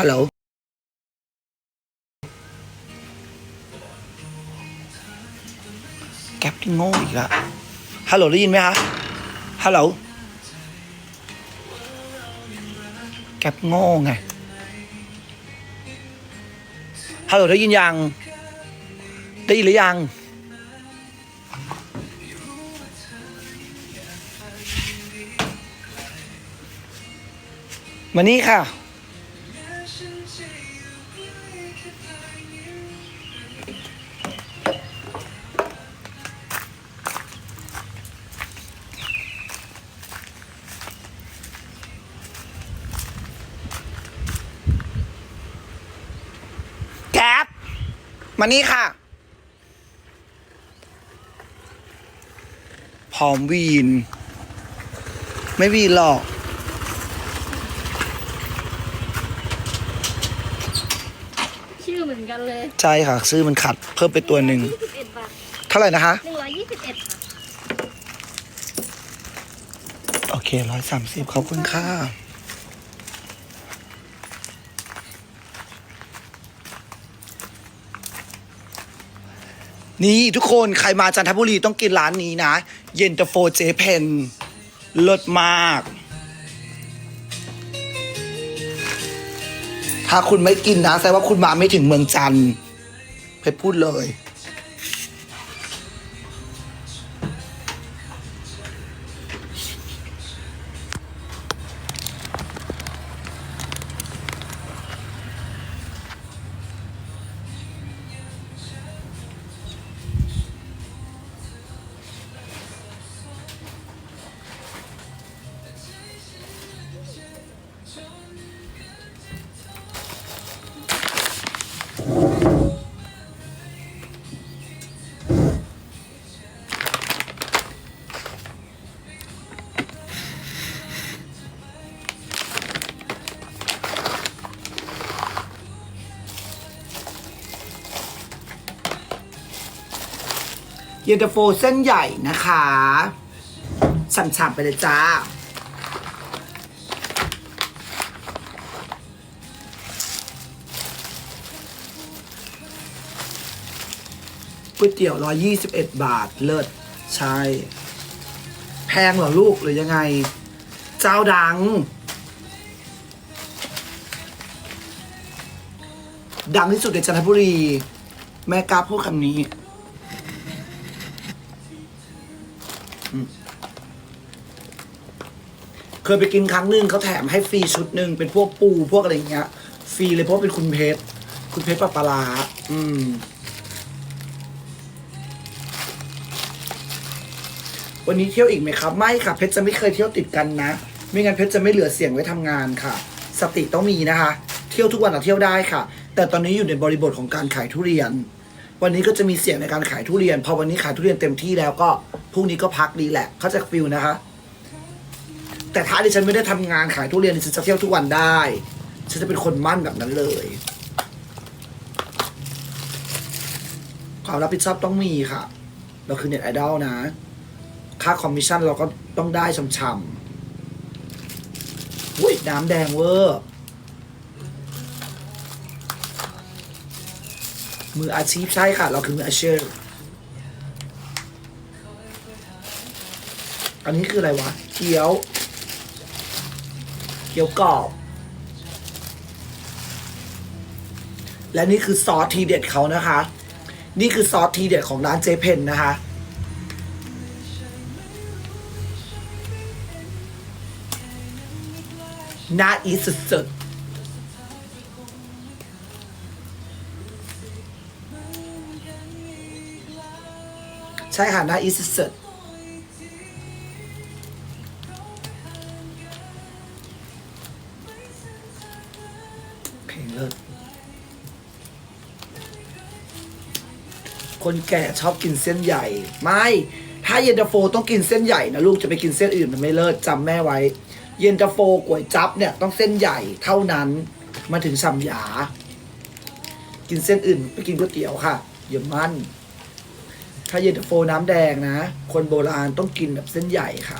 ฮัลโหล แก๊ปที่โง่อีกละฮัลโหลได้ยินไหมคะ ฮัลโหล แก๊ปโง่ไง ฮัลโหลได้ยินยัง ได้ยินหรือยังมานี่ค่ะ มานี่ค่ะ พร้อมวีน ไม่วีนหรอก ชื่อเหมือนกันเลยใช่ค่ะ ซื้อมันขัด เพิ่มไปตัวหนึ่ง 21บาทเท่าไหร่นะคะ 121ค่ะ โอเคร้อยสามสิบขอบคุณค่ะ นี่ทุกคนใครมาจันทบุรีต้องกินร้านนี้นะ เย็นตาโฟเจเพนเลิศมาก ถ้าคุณไม่กินนะแสดงว่าคุณมาไม่ถึงเมืองจันทร์เพชรพูดเลย เย็นตาโฟเส้นใหญ่นะคะฉ่ำๆไปเลยจ้า ก๋วยเตี๋ยวร้อยี่สิบเอ็ดบาทเลิศใช่ แพงเหรอลูกหรือยังไง เจ้าดัง ดังที่สุดในจันทบุรี แม่กล้าพูดคำนี้ เคยไปกินครั้งหนึ่งเขาแถมให้ฟรีชุดหนึ่งเป็นพวกปูพวกอะไรอย่างเงี้ยฟรีเลยเพราะเป็นคุณเพชรคุณเพชรปะปลาร้าอืม วันนี้เที่ยวอีกไหมครับ ไม่ค่ะเพชรจะไม่เคยเที่ยวติดกันนะ ไม่งั้นเพชรจะไม่เหลือเสียงไว้ทำงานค่ะ สติต้องมีนะคะ เที่ยวทุกวันอะเที่ยวได้ค่ะ แต่ตอนนี้อยู่ในบริบทของการขายทุเรียน วันนี้ก็จะมีเสียงในการขายทุเรียน พอวันนี้ขายทุเรียนเต็มที่แล้วก็พรุ่งนี้ก็พักดีแหละ เขาจะฟิลนะคะ แต่ถ้าดิฉันไม่ได้ทำงานขายทุเรียนดิฉันจะเที่ยวทุกวันได้ ฉันจะเป็นคนมั่นแบบนั้นเลย ความรับผิดชอบต้องมีค่ะ เราคือเน็ตไอดอลนะ ค่าคอมมิชชั่นเราก็ต้องได้ช่ำๆอุ้ยน้ำแดงเวอร์ มืออาชีพใช่ค่ะ เราคือมืออาชีพอันนี้คืออะไรวะ เกี๊ยว เกี๊ยวกรอบ และนี่คือซอสทีเด็ดเขานะคะ นี่คือซอสทีเด็ดของร้านเจเพนนะคะน่าอีสสุดๆ ช่ค่ะน่าอีสสุดเพลงเลิศคนแก่ชอบกินเส้นใหญ่ ไม่ ถ้าเย็นตาโฟต้องกินเส้นใหญ่นะลูกจะไปกินเส้นอื่นมันไม่เลิศจำแม่ไว้ เย็นตาโฟก๋วยจั๊บเนี่ยต้องเส้นใหญ่เท่านั้นมาถึงสัมยา กินเส้นอื่นไปกินก๋วยเตี๋ยวค่ะอย่ามั่น ถ้าเย็นตาโฟน้ำแดงนะ คนโบราณต้องกินแบบเส้นใหญ่ค่ะ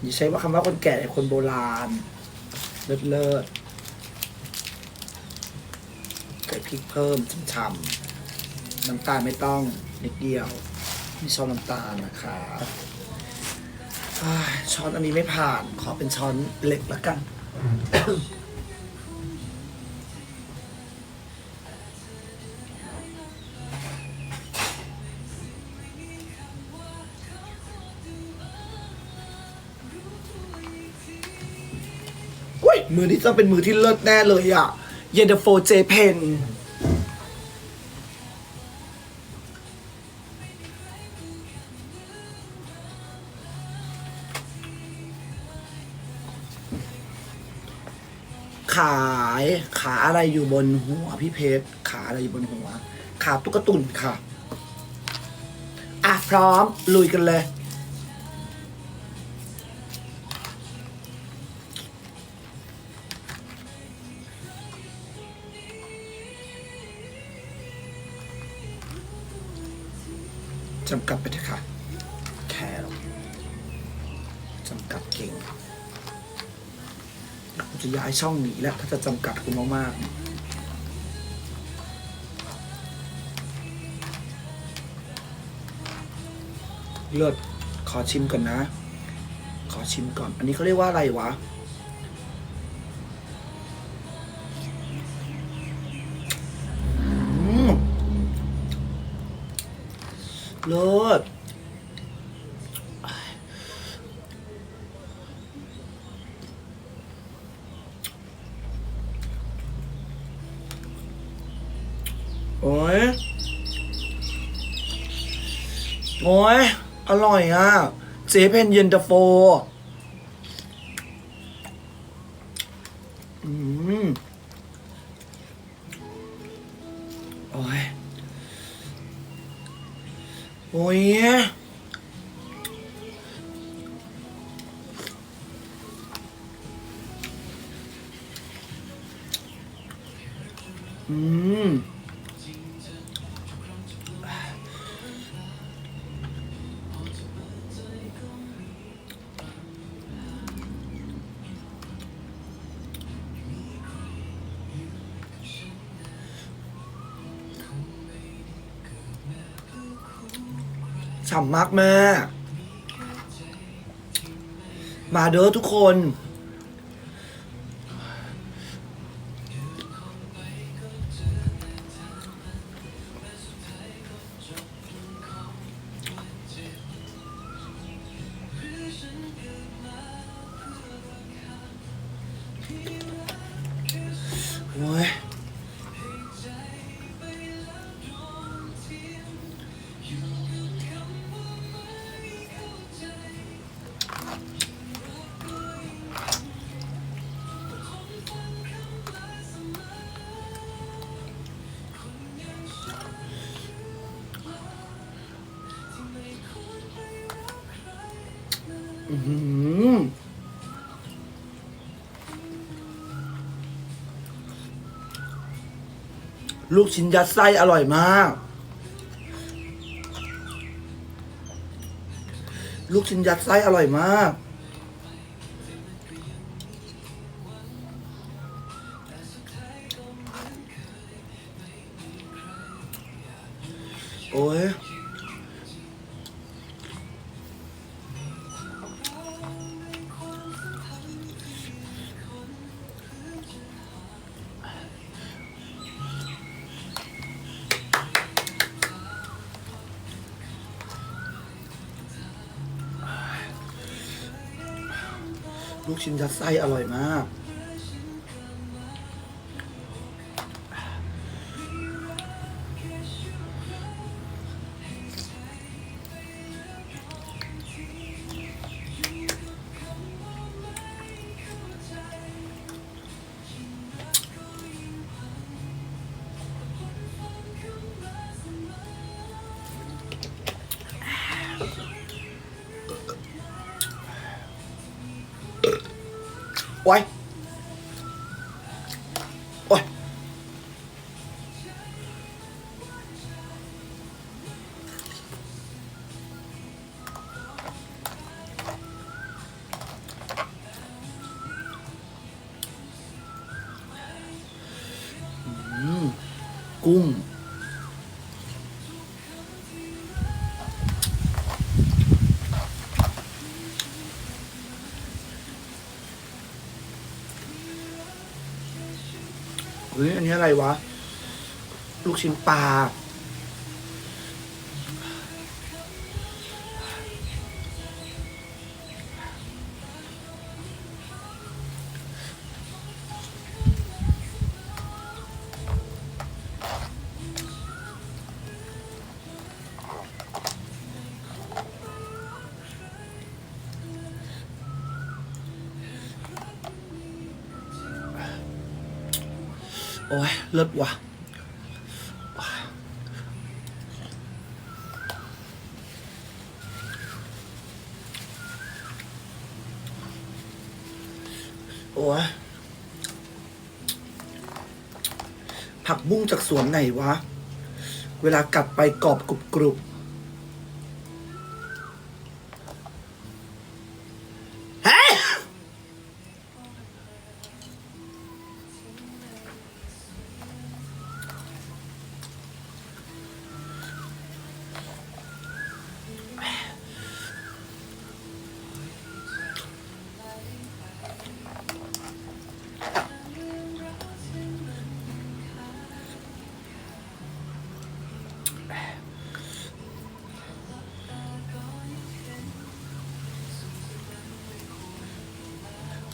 อย่าใช้ว่าคำว่าคนแก่คนโบราณ เลิศเลิศส่พริกเพิ่มช่ำๆน้ำตาลไม่ต้องนิดเดียวไม่ชอบน้ำตาลนะคะช้อนอันนี้ไม่ผ่าน ขอเป็นช้อนเหล็กละกัน มือนี้ต้องเป็นมือที่เลิศแน่เลยอะ เยนเดโฟเจเพนขายขาอะไรอยู่บนหัวพี่เพชรขาอะไรอยู่บนหัว ขาตุ๊กตุนค่ะ อะ พร้อม ลุยกันเลย จำกัดไปเถอะค่ะ แค่หรอกจำกัดเก่งกูจะย้ายช่องหนีแล้ว ถ้าจะจำกัดกูมากๆเลิศขอชิมก่อนนะ ขอชิมก่อน อันนี้เขาเรียกว่าอะไรวะ เลิศโอ้ย โอ้ย อร่อยอะ เจเพนเย็นตาโฟ อืมฉ่ำมากแม่ มาเด้อทุกคน ลูกชิ้นยัดไส้อร่อยมาก ลูกชิ้นยัดไส้อร่อยมาก ชิ้นยัดไส้อร่อยมาก นี้อะไรวะ ลูกชิ้นปลา เลิศว่ะโอ้ยผักบุ้งจากสวนไหนวะ เวลากัดไปกรอบกรุบกรุบ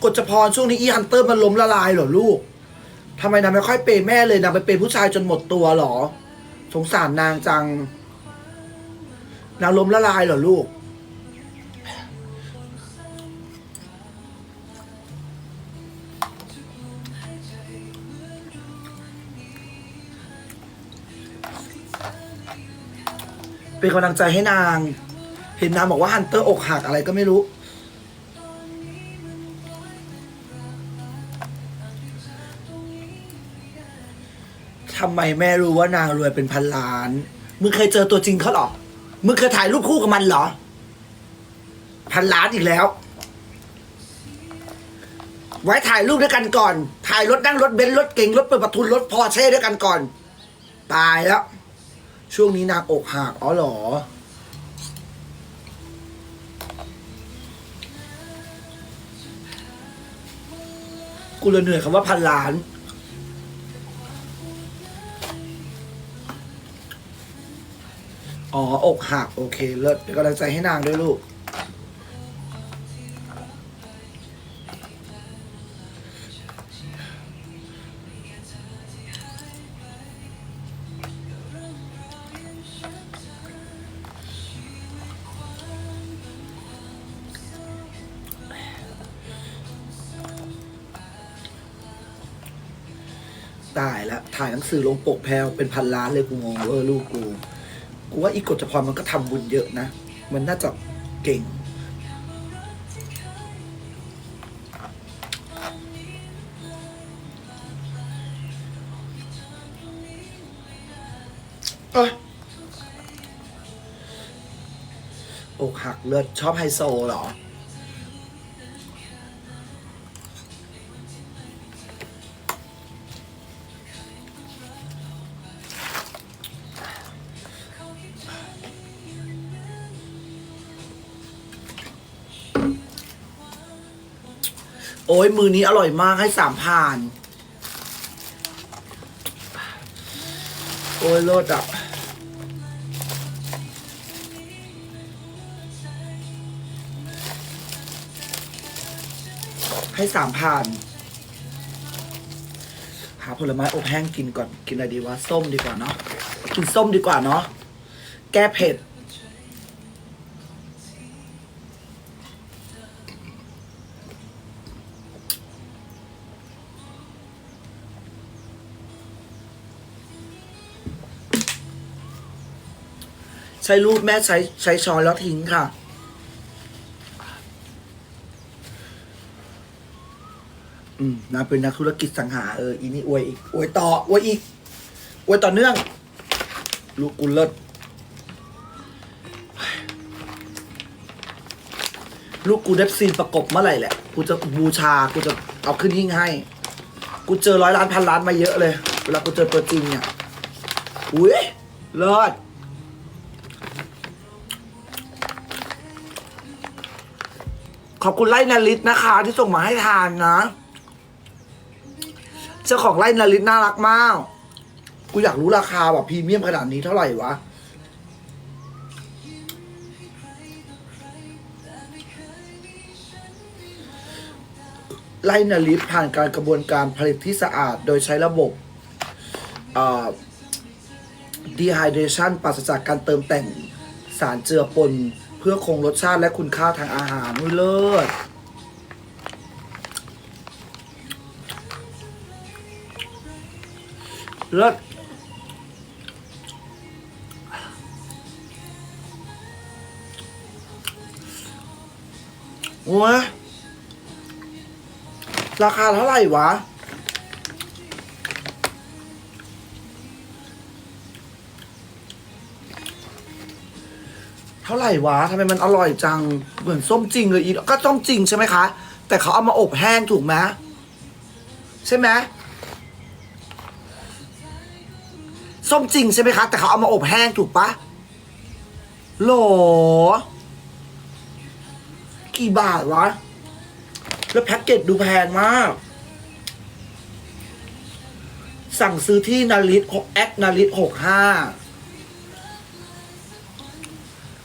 กฎจพรช่วงนี้อีฮันเตอร์มันล้มละลายเหรอลูกทำไมนางไม่ค่อยเปย์แม่เลยนางไปเปย์ผู้ชายจนหมดตัวเหรอ สงสารนางจัง นางล้มละลายเหรอลูก เป็นกำลังใจให้นาง เห็นนางบอกว่าฮันเตอร์อกหักอะไรก็ไม่รู้ ทำไมแม่รู้ว่านางรวยเป็นพันล้าน มึงเคยเจอตัวจริงเขาเหรอ มึงเคยถ่ายรูปคู่กับมันเหรอ พันล้านอีกแล้ว ไว้ถ่ายรูปด้วยกันก่อน ถ่ายรถนั่งรถเบนซ์รถเก่งรถเปิดประทุนรถพอร์เช่ด้วยกันก่อน ตายแล้ว ช่วงนี้นางอกหักอ๋อเหรอ กูเลยเหนื่อยคำว่าพันล้าน อ๋อ อกหัก โอเค เลิศเป็นกำลังใจให้นางด้วยลูก ตายแล้ว ถ่ายหนังสือลงปกแพลวเป็นพันล้านเลยกูงงเออลูกกู กูว่าอีกกฎจพรมันก็ทำบุญเยอะนะ มันน่าจะเก่ง เอ้ยอกหักเลือดชอบไฮโซเหรอ โอ้ยมือนี้อร่อยมากให้สามผ่าน โอ้ยโลดอะให้สามผ่าน หาผลไม้อบแห้งกินก่อน กินอะไรดีวะ ส้มดีกว่าเนาะ กินส้มดีกว่าเนาะ แก้เผ็ด ช้รูปแม่ใช้ใช้ช้อนแล้วทิ้งค่ะ อืมนางเป็นนักธุรกิจสังหาเอออีนี่อวยอีกอวยต่ออวยอีกอวยต่อเนื่อง ลูกกูเลิศลูกกูได้ซีนประกบเมื่อไหร่แหละ กูจะบูชา กูจะเอาขึ้นหิ้งให้ กูเจอร้อยล้านพันล้านมาเยอะเลย เวลากูเจอตัวจริงเนี่ย อุ้ยเลิศ ขอบคุณไล่นาริตนะคะ ที่ส่งมาให้ทานนะเจ้าของไล่นาริตน่ารักมาก กูอยากรู้ราคาแบบพรีเมียมขนาดนี้เท่าไหร่วะไล่นาริตผ่านการกระบวนการผลิตที่สะอาด โดยใช้ระบบดีไฮเดรชันปราศจากการเติมแต่งสารเจือปน เพื่อคงรสชาติและคุณค่าทางอาหารอุ้ยเลิศเลิศโอ้ยราคาเท่าไหร่วะ ท่าไหร่วะทำไมมันอร่อยจัง เหมือนส้มจริงเลยอีก็ส้มจริงใช่ไหมคะ แต่เขาเอามาอบแห้งถูกไหมใช่ไหมส้มจริงใช่ไหมคะ แต่เขาเอามาอบแห้งถูกปะโหลกี่บาทวะ แล้วแพ็กเกจดูแพงมาก สั่งซื้อที่นาริตแอดนาริตหกห้า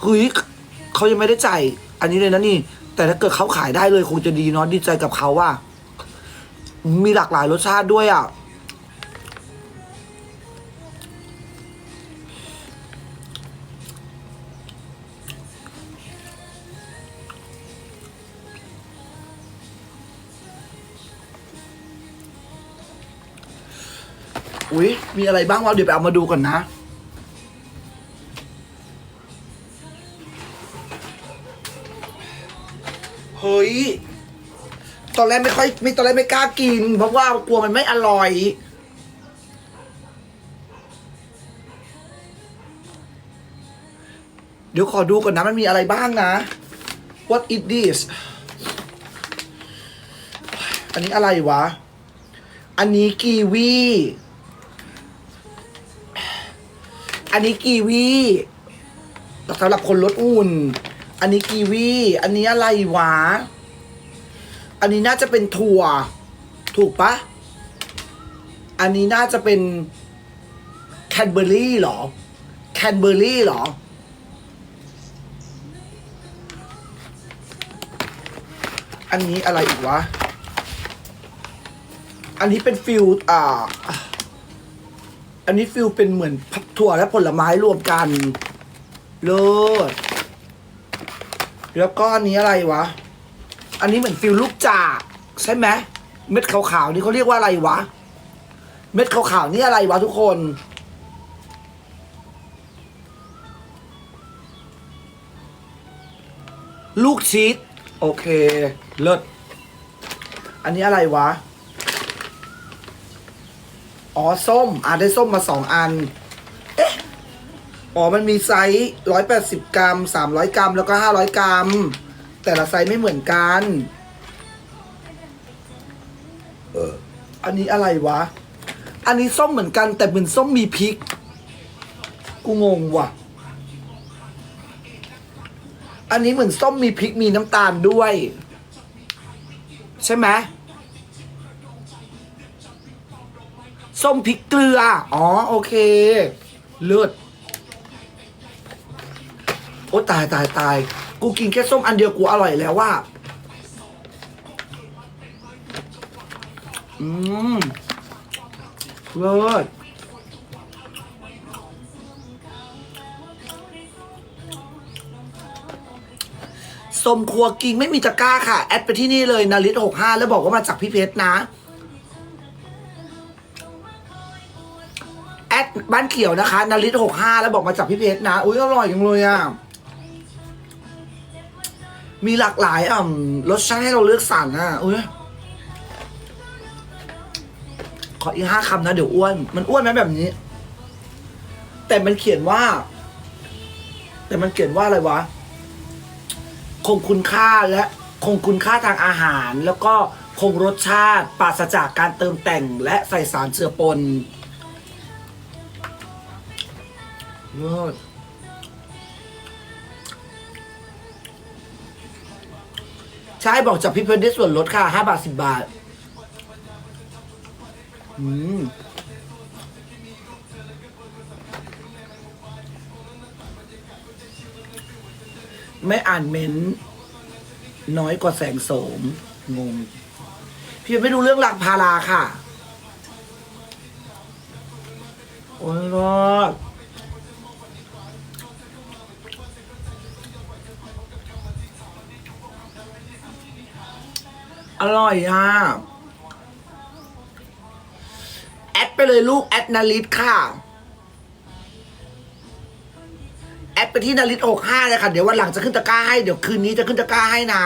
เฮ้ยเขายังไม่ได้จ่ายอันนี้เลยนะนี่ แต่ถ้าเกิดเขาขายได้เลยคงจะดีเนาะดีใจกับเขาว่า มีหลากหลายรสชาติด้วยอะอุ๊ยมีอะไรบ้างวะเดี๋ยวไปเอามาดูก่อนนะ เฮ้ย ตอนแรกไม่ค่อยไม่ตอนแรกไม่กล้ากิน เพราะว่ากลัวมันไม่อร่อย เดี๋ยวขอดูก่อนนะมันมีอะไรบ้างนะ What is this อันนี้อะไรวะ อันนี้กีวี อันนี้กีวีสำหรับคนลดอุ่น อันนี้กีวี อันนี้อะไรวะ อันนี้น่าจะเป็นถั่ว ถูกปะ อันนี้น่าจะเป็นแคนเบอร์รี่หรอ แคนเบอร์รี่หรอ อันนี้อะไรอีกวะ อันนี้เป็นฟิลอ่า อันนี้ฟิลเป็นเหมือนผักถั่วและผลไม้รวมกัน เลิศ แล้วก็อันนี้อะไรวะ อันนี้เหมือนฟิลลูกจากใช่ไหมเม็ดขาวๆนี่เขาเรียกว่าอะไรวะ เม็ดขาวๆนี่อะไรวะทุกคน ลูกชีสโอเค เลิศ อันนี้อะไรวะ อ๋อ ส้ม อ่าได้ส้มมาสองอัน อ๋อ มันมีไซส์ร้อยแปดสิบกรัมสามร้อยกรัม แล้วก็ห้าร้อยกรัม แต่ละไซส์ไม่เหมือนกัน เออ อันนี้อะไรวะ อันนี้ส้มเหมือนกัน แต่เป็นส้มมีพริก กูงงว่ะ อันนี้เหมือนส้มมีพริกมีน้ำตาลด้วย ใช่ไหมส้มพริกเกลือ อ๋อ โอเค เลือด อ้ตายตายตาย กูกินแค่ส้มอันเดียวกูอร่อยแล้วว่า อืมเลิศส้มครัวกิงไม่มีตะกร้าค่ะ แอดไปที่นี่เลยนาริตหกห้าแล้วบอกว่ามาจากพี่เพชรนะ แอดบ้านเขียวนะคะนาริตหกห้าแล้วบอกมาจากพี่เพชรนะ อุ้ยอร่อยจังเลยอะ มีหลากหลายอ่ารสชาติให้เราเลือกสั่งอะอุ้ยขออีกห้าคำนะ เดี๋ยวอ้วน มันอ้วนไหมแบบนี้ แต่มันเขียนว่า แต่มันเขียนว่าอะไรวะ คงคุณค่าและคงคุณค่าทางอาหาร แล้วก็คงรสชาติปราศจากการเติมแต่งและใส่สารเจือปนเลิศ ใช่บอกจากพี่เพื่อนได้ส่วนลดค่ะห้าบาทสิบบาทอืมไม่อ่านเม้นต์น้อยกว่าแสงโสม งง พี่ไม่รู้เรื่องหลักพาราค่ะ โอ้ยรอด ร่อยอะ แอดไปเลยลูก แอดนาริตค่ะ แอดไปที่นาริตหกห้าเลยค่ะ เดี๋ยววันหลังจะขึ้นตะกร้าให้ เดี๋ยวคืนนี้จะขึ้นตะกร้าให้นะ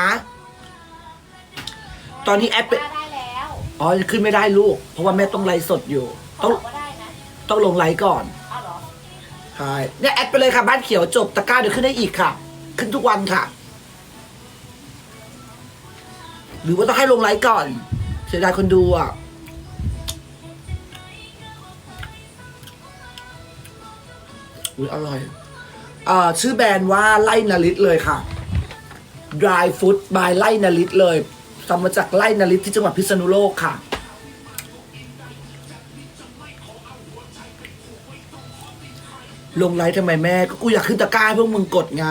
ตอนนี้แอดไป ได้แล้วอ๋อขึ้นไม่ได้ลูก เพราะว่าแม่ต้องไลฟ์สดอยู่ เขาต้องบอกว่าได้นะต้องลงไลฟ์ก่อนอ้าวเหรอ ใช่เนี่ยแอดไปเลยค่ะ บ้านเขียวจบตะกร้าเดี๋ยวขึ้นได้อีกค่ะ ขึ้นทุกวันค่ะ หรือว่าต้องให้ลงไลฟ์ก่อน เสียดายคนดูอะอุ้ยอร่อยอ่าชื่อแบรนด์ว่าไล่นาริตเลยค่ะ Dry Food by ไล่นาริตเลยทำมาจากไล่นาริตที่จังหวัดพิษณุโลกค่ะลงไลฟ์ทำไมแม่ ก็กูอยากขึ้นตะกร้าให้พวกมึงกดไง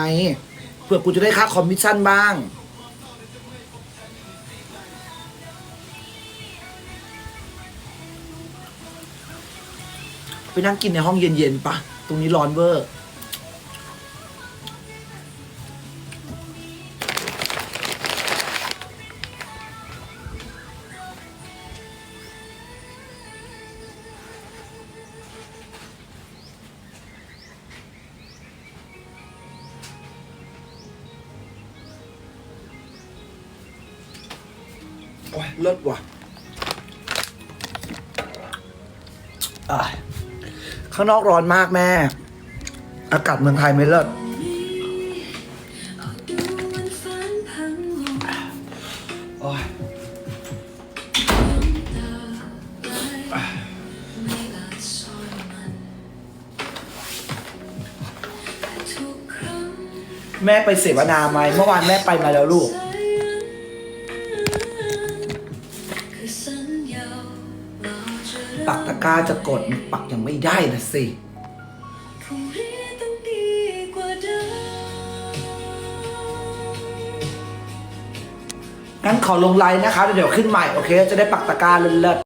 เพื่อกูจะได้ค่าคอมมิชชั่นบ้าง นั่งกินในห้องเย็นๆปะตรงนี้ร้อนเวอร์โอ้ยเลิศว่ะอะ ข้างนอกร้อนมากแม่ อากาศเมืองไทยไม่เลิศแม่ไปเสวนาไหมเมื่อวานแม่ไปมาแล้วลูก จะกดมันปักยังไม่ได้นะสิ งั้นขอลงไลน์นะคะ เดี๋ยวขึ้นใหม่ โอเค จะได้ปักตะกร้าเลิศๆ